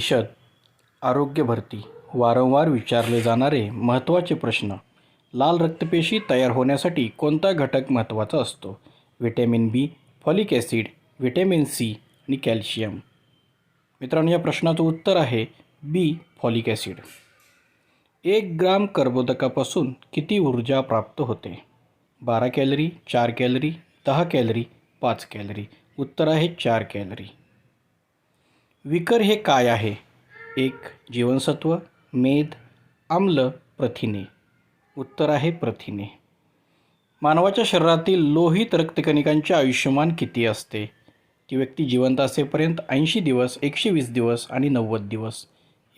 विशद आरोग्य भरती वारंवार विचारले जाणारे महत्त्वाचे प्रश्न. लाल रक्तपेशी तयार होण्यासाठी कोणता घटक महत्त्वाचा असतो? Vitamin B folic acid vitamin C आणि कॅल्शियम. मित्रांनो या प्रश्नाचं उत्तर आहे बी फॉलिक ॲसिड. एक ग्राम कर्बोदकापासून किती ऊर्जा प्राप्त होते? बारा कॅलरी चार कॅलरी दहा कॅलरी पाच कॅलरी. उत्तर आहे चार कॅलरी. विकर हे काय आहे? एक जीवनसत्व. मेद आम्ल प्रथिने. उत्तर आहे प्रथिने. मानवाच्या शरीरातील लोहित रक्तकणिकांचे आयुष्यमान किती असते? ती व्यक्ती जिवंत असेपर्यंत ऐंशी दिवस एकशे वीस दिवस आणि नव्वद दिवस.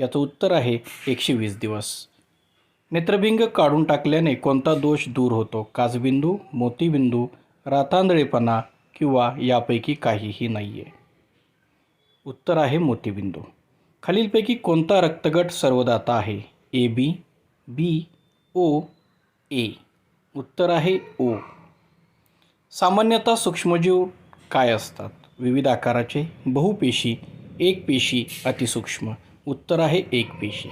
याचं उत्तर आहे एकशे वीस दिवस. नेत्रभिंग काढून टाकल्याने कोणता दोष दूर होतो? काजबिंदू मोतीबिंदू रातांदळेपणा किंवा यापैकी काहीही नाही आहे उत्तर आहे मोतीबिंदू. खालीलपैकी कोणता रक्तगट सर्वदाता आहे? ए बी बी ओ ए उत्तर आहे ओ सामान्यतः सूक्ष्मजीव काय असतात? विविध आकाराचे बहुपेशी एक पेशी अतिसूक्ष्म. उत्तर आहे एक पेशी.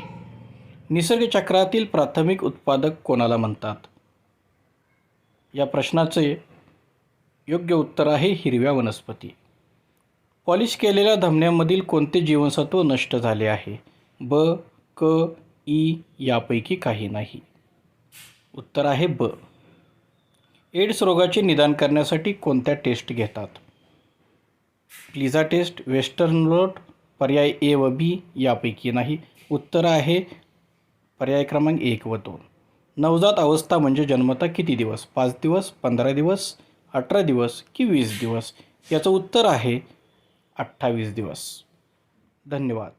निसर्गचक्रातील प्राथमिक उत्पादक कोणाला म्हणतात? या प्रश्नाचे योग्य उत्तर आहे हिरव्या वनस्पती. पॉलिश केलेल्या धमन्यांमधील कोणते जीवनसत्व नष्ट झाले आहे? ब क ई यापैकी काही नाही. उत्तर आहे ब. एड्स रोगाचे निदान करण्यासाठी कोणत्या टेस्ट घेतात? प्लिझा टेस्ट वेस्टर्न रोड पर्याय ए व बी यापैकी नाही. उत्तर आहे पर्याय क्रमांक एक व दोन. नवजात अवस्था म्हणजे जन्मता किती दिवस? पाच दिवस पंधरा दिवस अठरा दिवस की वीस दिवस? याचं उत्तर आहे अठ्ठावीस दिवस. धन्यवाद.